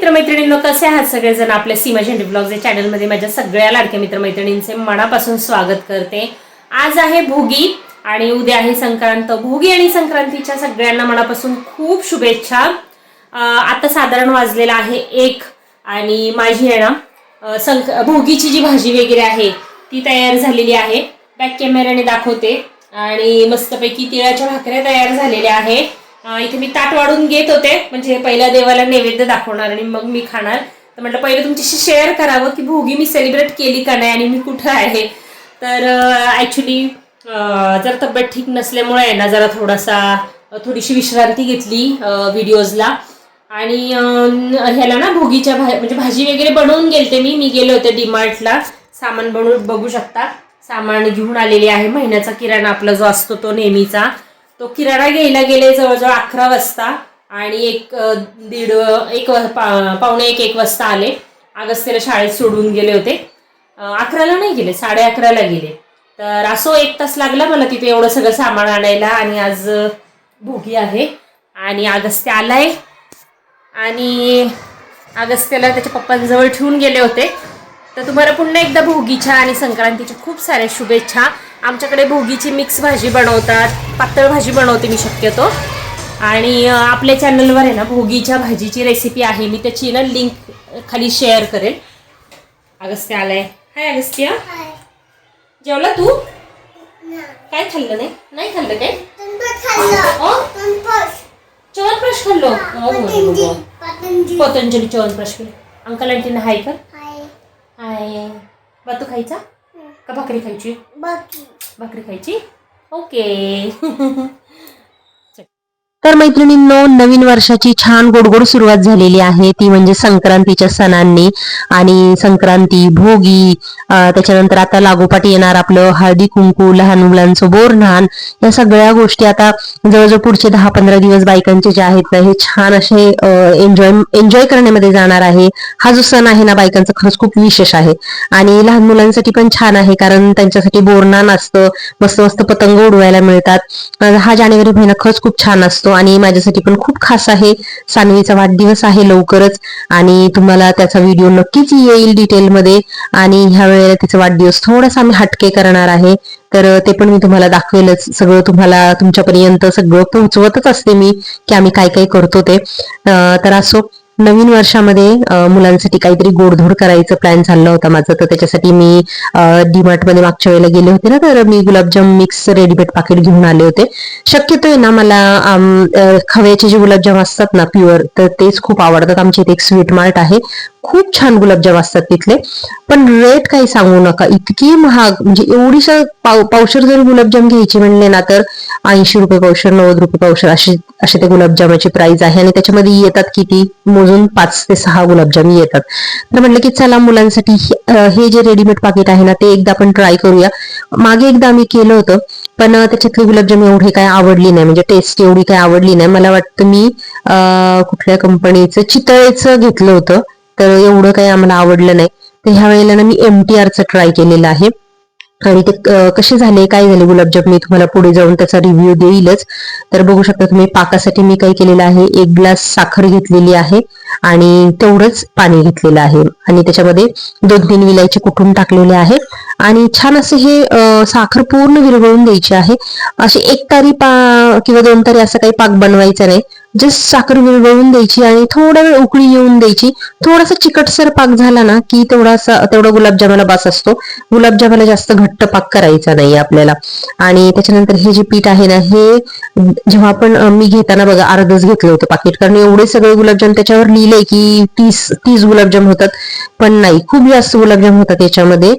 मित्रमैत्रिणींनो कसे आहात सगळेजण? आपल्या सीमा झेंडे ब्लॉग या चॅनलमध्ये माझ्या सगळ्या लाडक्या मित्रमैत्रिणींचे मनापासून स्वागत करते. आज आहे भोगी आणि उद्या आहे संक्रांत. भोगी आणि संक्रांतीच्या सगळ्यांना मनापासून खूप शुभेच्छा. आता साधारण वाजलेला आहे एक आणि माझी आहे ना संक भोगीची जी भाजी वगैरे आहे ती तयार झालेली आहे. बॅक कॅमेऱ्याने दाखवते. आणि मस्तपैकी तिळाच्या भाकऱ्या तयार झालेल्या आहे इथे मी ताट वाढून घेत होते. म्हणजे पहिल्या देवाला नैवेद्य दाखवणार आणि मग मी खाणार. तर म्हटलं पहिलं तुमच्याशी शेअर करावं की भोगी मी सेलिब्रेट केली का नाही आणि मी कुठं आहे. तर ॲक्च्युली जर तब्येत ठीक नसल्यामुळे आहे ना जरा थोडासा थोडीशी विश्रांती घेतली व्हिडिओजला आणि ह्याला ना भोगीच्या भा म्हणजे भाजी वगैरे बनवून गेलते मी. मी गेले होते डीमार्टला सामान बनवून बघू शकता. सामान घेऊन आलेले आहे. महिन्याचा किराणा आपला जो असतो तो नेहमीचा. तो किराणा घ्यायला गेले जवळजवळ अकरा वाजता आणि एक दीड एक वा- पा- पावणे एक एक वाजता आले. अगस्त्यला शाळेत सोडून गेले होते. अकराला नाही गेले साडे अकराला गेले. तर असो एक तास लागला मला तिथे एवढं सगळं सामान आणायला आणि आज भोगी आहे. आणि अगस्त्य आलाय. आणि अगस्त्याला त्याच्या पप्पांजवळ ठेवून गेले होते. तर तुम्हाला पुन्हा एकदा भोगीच्या आणि संक्रांतीच्या खूप साऱ्या शुभेच्छा. आमच्याकडे भोगीची मिक्स भाजी बनवतात. पातळ भाजी बनवते मी शक्यतो. आणि आपल्या चॅनलवर आहे ना भोगीच्या भाजीची रेसिपी आहे. मी त्याची ना लिंक खाली शेअर करेल. अगस्त्य आलाय. हाय अगस्त्य. जेवला तू? काय खाल्लं नाही? नाही खाल्लं काय? अं? च्यवनप्रश खाल्लो. पतंजली. च्यवनप्रश केलं अंकल आंटीना हाय बा तू खायचा? का भाकरी खायची? भाकरी खायची? ओके. तर मैत्रिणींनो नवीन वर्षाची छान गोडगोड सुरुवात झालेली आहे. ती म्हणजे संक्रांतीच्या सणांनी आणि संक्रांती भोगी त्याच्यानंतर आता लागोपाठ येणार आपलं हळदी कुंकू लहान मुलांचं बोरन्हान या सगळ्या गोष्टी आता जवळजवळ पुढचे दहा पंधरा दिवस बायकांचे जे आहेत ना हे छान असे एन्जॉय एन्जॉय करण्यामध्ये जाणार आहे. हा जो सण आहे ना बायकांचा खरंच खूप विशेष आहे. आणि लहान मुलांसाठी पण छान आहे कारण त्यांच्यासाठी बोरन्हान असतं. मस्त मस्त पतंग उडवायला मिळतात. हा जानेवारी महिना खरंच खूप छान असतो. आणि माझ्यासाठी पण खूप खास आहे. सानवीचा वाढदिवस आहे लवकरच आणि तुम्हाला त्याचा व्हिडिओ नक्कीच येईल डिटेलमध्ये आणि ह्या वेळेला तिचा वाढदिवस थोडासा आम्ही हटके करणार आहे. तर ते पण मी तुम्हाला दाखवेलच. सगळं तुम्हाला तुमच्यापर्यंत सगळं पोहोचवतच असते मी की आम्ही काय काय करतो ते. तर असो. नवीन वर्षामध्ये मुलांसाठी काहीतरी गोडधोड करायचं प्लॅन चालला होता माझं. तर त्याच्यासाठी मी डीमार्टमध्ये मागच्या वेळेला गेले होते ना तर मी गुलाबजाम मिक्स रेडीमेड पाकिट घेऊन आले होते. शक्यतो आहे ना मला खव्याचे जे गुलाबजाम असतात ना प्युअर तर तेच खूप आवडतात. आमच्या इथे एक स्वीट मार्ट आहे. खूप छान गुलाबजाम असतात तिथले. पण रेट काही सांगू नका. इतकी महाग म्हणजे एवढीसा पाव पावशर जर गुलाबजाम घ्यायची म्हणले ना तर ऐंशी रुपये पावशर नव्वद रुपये पावशर असे असे ते गुलाबजामाची प्राइस आहे आणि त्याच्यामध्ये येतात किती? मोजून पाच ते सहा गुलाबजाम येतात. तर म्हटलं की चला मुलांसाठी हे- जे रेडीमेड पाकिट आहे ना ते एकदा आपण ट्राय करूया. मागे एकदा आम्ही केलं होतं पण त्याच्यातली गुलाबजाम एवढे काय आवडली नाही. म्हणजे टेस्ट एवढी काय आवडली नाही. मला वाटतं मी कुठल्या कंपनीचं चितळेचं घेतलं होतं तर एवढं काही आम्हाला आवडलं नाही. तर ह्या वेळेला ना मी एम टी आरचं ट्राय केलेलं आहे. आणि ते कसे झाले काय झाले गुलाबजाम मी तुम्हाला पुढे जाऊन त्याचा रिव्ह्यू देईलच. तर बघू शकता तुम्ही पाकासाठी मी काय केलेलं आहे एक ग्लास साखर घेतलेली आहे आणि तेवढंच पाणी घेतलेलं आहे. आणि त्याच्यामध्ये दोन तीन विलायचे कुठून टाकलेले आहे. आणि छान असे हे साखर पूर्ण विरघळून द्यायची आहे. अशी एक तारी पा किंवा दोन तारी असं काही पाक बनवायचा नाही. जस्ट साखर विरघळून द्यायची आणि थोडा वेळ उकळी येऊन द्यायची. थोडासा चिकटसर पाक झाला ना की तेवढासा तेवढा गुलाबजामाला बास असतो. गुलाबजामाला जास्त घट्ट पाक करायचा नाही आपल्याला. आणि त्याच्यानंतर हे जे पीठ आहे ना हे जेव्हा आपण मी घेताना बघा अर्धच घेतलं होतं पाकिट कारण एवढे सगळे गुलाबजाम त्याच्यावर लिहिले की तीस तीस गुलाबजाम होतात. पण नाही खूप जास्त गुलाबजाम होता त्याच्यामध्ये.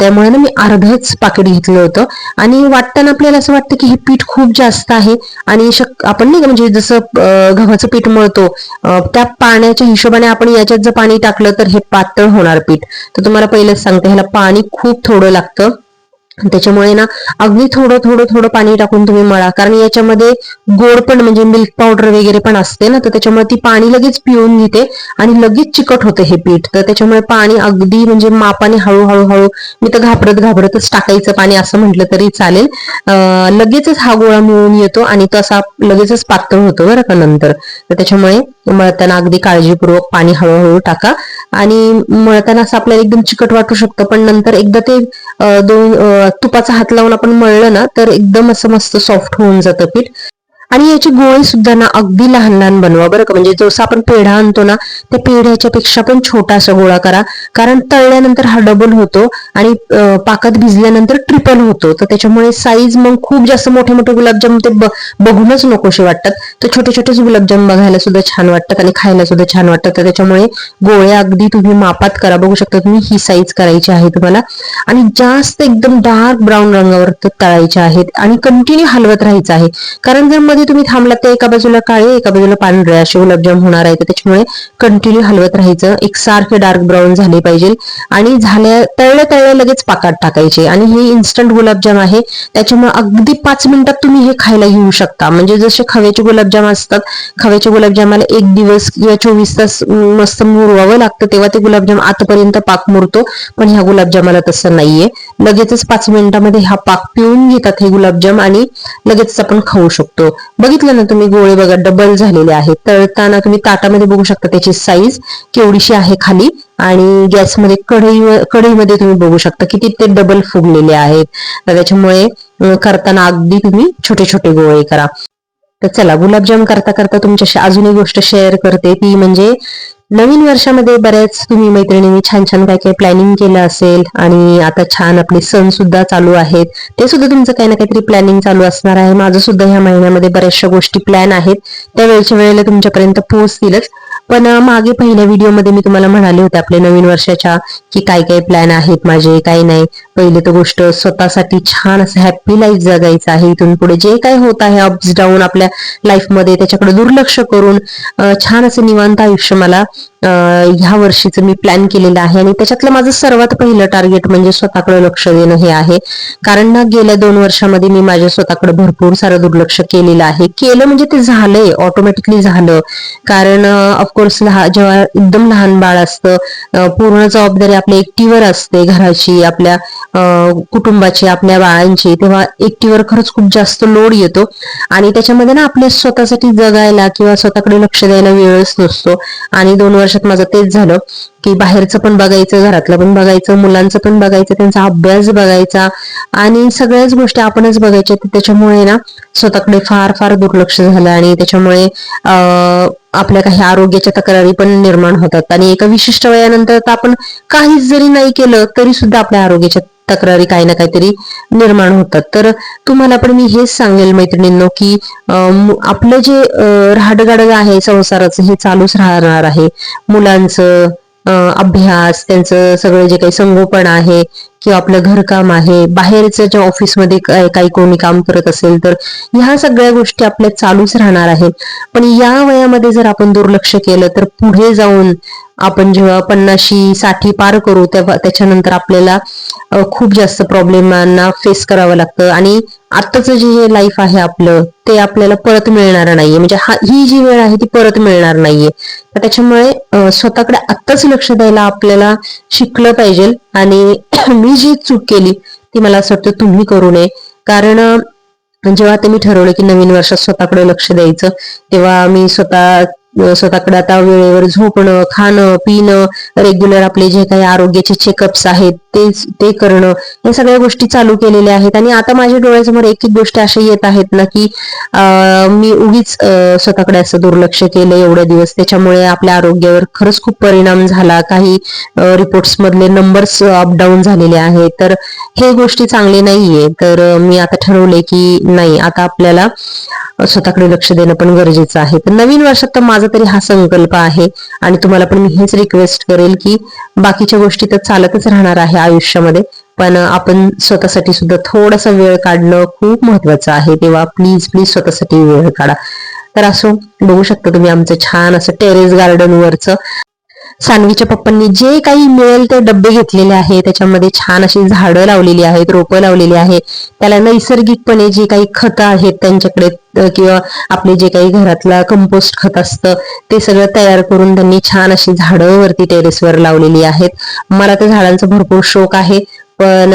त्यामुळे ना मी अर्धच पाकिट घेतलं होतं. आणि वाटताना आपल्याला असं वाटतं की हे पीठ खूप जास्त आहे. आणि शक आपण नाही का म्हणजे जसं गव्हाचं पीठ मळतो त्या पाण्याच्या हिशोबाने आपण याच्यात जर पाणी टाकलं तर हे पातळ होणार पीठ. तर तुम्हाला पहिलेच सांगते ह्याला पाणी खूप थोडं लागतं. त्याच्यामुळे ना अगदी थोडं थोडं थोडं पाणी टाकून तुम्ही मळा. कारण याच्यामध्ये गोड पण म्हणजे मिल्क पावडर वगैरे पण असते ना तर त्याच्यामुळे ती पाणी लगेच पिऊन घेते आणि लगेच चिकट होते हे पीठ. तर त्याच्यामुळे पाणी अगदी म्हणजे मापाने हळूहळू हळू मी तर घाबरत घाबरतच टाकायचं पाणी असं म्हटलं तरी चालेल. लगेचच हा गोळा मिळून येतो आणि तसा लगेचच पातळ होतो बरं का नंतर. तर त्याच्यामुळे मळताना अगदी काळजीपूर्वक पाणी हळूहळू टाका. आणि मळताना असं आपल्याला एकदम चिकट वाटू शकतं पण नंतर एकदा ते दोन तुपाचा हात लावून आपण मळलं ना तर एकदम असं मस्त सॉफ्ट होऊन जातं पीठ. आणि याची गोळे सुद्धा ना अगदी लहान लहान बनवा बरं का. म्हणजे जसं आपण पेढा आणतो ना त्या पेढ्याच्या पेक्षा पण छोटासा गोळा करा. कारण तळल्यानंतर हा डबल होतो आणि पाकात भिजल्यानंतर ट्रिपल होतो. तर त्याच्यामुळे साईज मग खूप जास्त मोठे मोठे गुलाबजाम ते बघूनच नकोसे वाटतात. तर छोटे छोटेच गुलाबजाम बघायला सुद्धा छान वाटतात आणि खायला सुद्धा छान वाटतात. तर त्याच्यामुळे गोळे अगदी तुम्ही मापात करा. बघू शकता तुम्ही ही साईज करायची आहे तुम्हाला. आणि जास्त एकदम डार्क ब्राऊन रंगावर तळायचे आहेत. आणि कंटिन्यू हलवत राहायचं आहे. कारण जर मध्ये तुम्ही थांबलात तर एका बाजूला काळे एका बाजूला पांढरे असे गुलाबजाम होणार आहे. तर त्याच्यामुळे कंटिन्यू हलवत राहायचं. एक सारखे डार्क ब्राऊन झाले पाहिजे. आणि झाल्या तळल्या तळल्या लगेच पाकात टाकायचे. आणि हे इन्स्टंट गुलाबजाम आहे. त्याच्यामुळे अगदी पाच मिनिटात तुम्ही हे खायला घेऊ शकता. म्हणजे जसे खव्याचे गुलाबजाम असतात खव्याच्या गुलाबजामाला एक दिवस किंवा चोवीस तास मस्त मुरवावं लागतं तेव्हा ते गुलाबजाम आतापर्यंत पाक मुरतो. पण ह्या गुलाबजामाला तसं नाहीये. लगेचच पाच मिनिटामध्ये हा पाक पिऊन घेतात हे गुलाबजाम आणि लगेच आपण खाऊ शकतो. बघितलं ना तुम्ही गोळे बघा डबल झालेले आहेत. तळताना तुम्ही ताटामध्ये बघू शकता त्याची साईज केवढीशी आहे खाली आणि गॅसमध्ये कढई कढईमध्ये तुम्ही बघू शकता किती ते डबल फुगलेले आहेत. तर त्याच्यामुळे करताना अगदी तुम्ही छोटे छोटे गोळे करा. तर चला गुलाबजाम करता करता तुमच्याशी अजून एक गोष्ट शेअर करते. ती म्हणजे नवीन वर्षामध्ये बऱ्याच तुम्ही मैत्रिणींनी छान छान काय काय प्लॅनिंग केलं असेल आणि आता छान आपले सण सुद्धा चालू आहेत. ते सुद्धा तुमचं काही ना काहीतरी प्लॅनिंग चालू असणार आहे. माझं सुद्धा ह्या महिन्यामध्ये बऱ्याचशा गोष्टी प्लॅन आहेत. त्या वेळच्या वेळेला तुमच्यापर्यंत पोहोचतीलच. पण मागे पहिल्या व्हिडिओमध्ये मी तुम्हाला म्हणाले होते आपल्या नवीन वर्षाच्या की काय काय प्लॅन आहेत माझे काय नाही. पहिली तर गोष्ट स्वतःसाठी छान असं हॅप्पी लाईफ जगायचं आहे. इथून पुढे जे काय होत आहे अप्स डाऊन आपल्या लाईफमध्ये त्याच्याकडे दुर्लक्ष करून छान असं निवांत आयुष्य मला ह्या वर्षीचं मी प्लॅन केलेलं आहे. आणि त्याच्यातलं माझं सर्वात पहिलं टार्गेट म्हणजे स्वतःकडे लक्ष देणं हे आहे. कारण ना गेल्या दोन वर्षामध्ये मी माझ्या स्वतःकडे भरपूर सारं दुर्लक्ष केलेलं आहे. केलं म्हणजे ते झालंय ऑटोमॅटिकली झालं. कारण ऑफकोर्स जेव्हा एकदम लहान बाळ असतं पूर्ण जबाबदारी आपल्या एकटीवर असते घराची आपल्या कुटुंबाची आपल्या बाळांची तेव्हा एकटीवर खरंच खूप जास्त लोड येतो. आणि त्याच्यामध्ये ना आपल्या स्वतःसाठी जगायला किंवा स्वतःकडे लक्ष द्यायला वेळच नसतो. आणि दोन वर्षात माझं तेच झालं की बाहेरचं पण बघायचं घरातलं पण बघायचं मुलांचं पण बघायचं त्यांचा अभ्यास बघायचा आणि सगळ्याच गोष्टी आपणच बघायच्या. त्याच्यामुळे ना स्वतःकडे फार फार दुर्लक्ष झालं आणि त्याच्यामुळे अं, आपल्या काही आरोग्याच्या तक्रारी पण निर्माण होतात. आणि एका विशिष्ट वयानंतर तर आपण काहीच जरी नाही केलं तरी सुद्धा आपल्या आरोग्याच्या तक्रारी काही ना काहीतरी निर्माण होतात. तर तुम्हाला पण मी हेच सांगेल मैत्रिणींनो की आपलं जे राहडगाडग आहे संसाराचं हे चालूच राहणार आहे. मुलांचं अभ्यास त्यांचं सगळं जे काही संगोपन आहे किंवा आपलं घरकाम आहे बाहेरचं जे ऑफिसमध्ये काही कोणी काम करत असेल तर ह्या सगळ्या गोष्टी आपल्या चालूच राहणार आहेत. पण या वयामध्ये जर आपण दुर्लक्ष केलं तर पुढे जाऊन आपण जेव्हा पन्नाशी साठी पार करू तेव्हा त्याच्यानंतर आपल्याला खूप जास्त प्रॉब्लेमांना फेस करावं लागतं. आणि आत्ताचं जे हे लाईफ आहे आपलं ते आपल्याला परत मिळणार नाहीये. म्हणजे हा ही जी वेळ आहे ती परत मिळणार नाहीये. तर त्याच्यामुळे स्वतःकडे आत्ताच लक्ष द्यायला आपल्याला शिकलं पाहिजे. आणि मी जी चूक केली ती मला असं वाटतं तुम्ही करू नये. कारण जेव्हा ते मी ठरवलं की नवीन वर्षात स्वतःकडे लक्ष द्यायचं तेव्हा मी स्वतः स्वतःकडे आता वेळेवर झोपणं खाणं पिणं रेग्युलर आपले जे काही आरोग्याचे चेकअप्स आहेत ते ते करणं या सगळ्या गोष्टी चालू केलेल्या आहेत. आणि आता माझ्या डोळ्यासमोर एक एक गोष्ट अशा येत आहेत ना की मी उगीच स्वतःकडे असं दुर्लक्ष केलं एवढे दिवस. त्याच्यामुळे आपल्या आरोग्यावर खरंच खूप परिणाम झाला. काही रिपोर्ट्स मधले नंबर्स अपडाऊन झालेले आहेत. तर हे गोष्टी चांगले नाहीये. तर मी आता ठरवले की नाही आता आपल्याला स्वतःकडे लक्ष देणं पण गरजेचं आहे. तर नवीन वर्षात तर माझा तरी हा संकल्प आहे आणि तुम्हाला पण मी हेच रिक्वेस्ट करेल की बाकीच्या गोष्टी तर चालतच राहणार आहे आयुष्यामध्ये पण आपण स्वतःसाठी सुद्धा थोडासा वेळ काढणं खूप महत्वाचं आहे. तेव्हा प्लीज प्लीज स्वतःसाठी वेळ काढा. तर असो बघू शकता तुम्ही आमचं छान असं टेरेस गार्डन वरचं सानवीच्या पप्पांनी जे काही मिळेल ते डब्बे घेतलेले आहे. त्याच्यामध्ये छान अशी झाडं लावलेली आहेत रोपं लावलेली आहे त्याला नैसर्गिकपणे जे काही खतं आहेत त्यांच्याकडे किंवा आपले जे काही घरातला कंपोस्ट खत असतं ते सगळं तयार करून त्यांनी छान अशी झाडं वरती टेरेसवर लावलेली आहेत. मला तर झाडांचा भरपूर शौक आहे पण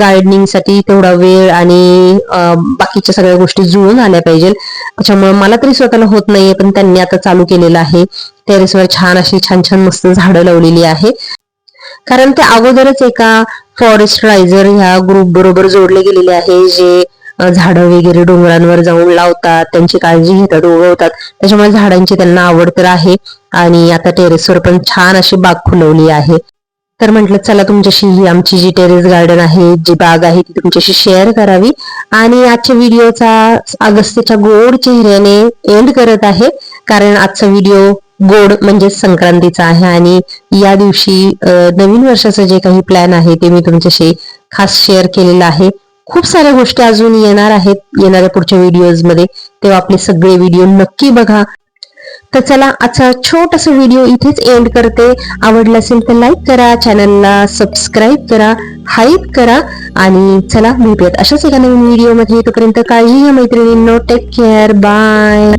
गार्डनिंगसाठी तेवढा वेळ आणि बाकीच्या सगळ्या गोष्टी जुळून आल्या पाहिजे त्याच्यामुळे मला तरी स्वतःला होत नाहीये पण त्यांनी आता चालू केलेलं आहे. टेरेसवर छान अशी छान छान मस्त झाडं लावलेली आहे. कारण ते अगोदरच एका फॉरेस्ट रायझर ह्या ग्रुप बरोबर जोडले गेलेले आहे जे झाडं वगैरे डोंगरांवर जाऊन लावतात त्यांची काळजी घेतात उगवतात. त्याच्यामुळे झाडांची त्यांना आवड तर आहे आणि आता टेरेसवर पण छान अशी बाग फुलवली आहे. तर म्हटलं चला तुमच्याशी ही आमची जी टेरेस गार्डन आहे जी बाग आहे ती तुमच्याशी शेअर करावी. आणि आजच्या व्हिडिओचा अगस्त्यच्या गोड चेहऱ्याने एंड करत आहे. कारण आजचा व्हिडिओ गोड म्हणजे संक्रांतीचा आहे आणि या दिवशी नवीन वर्षाचं जे काही प्लॅन आहे ते मी तुमच्याशी खास शेअर केलेलं आहे. खूप साऱ्या गोष्टी अजून येणार आहेत येणाऱ्या पुढच्या व्हिडिओजमध्ये. तेव्हा आपले सगळे व्हिडिओ नक्की बघा. तर चला आजचा छोटासा व्हिडिओ इथेच एंड करते. आवडला असेल तर लाईक करा चॅनलला सबस्क्राईब करा हाईप करा आणि चला भेटूयात. अशाच एका नवीन व्हिडिओमध्ये तोपर्यंत काळजी घ्या मैत्रिणींनो. Take care bye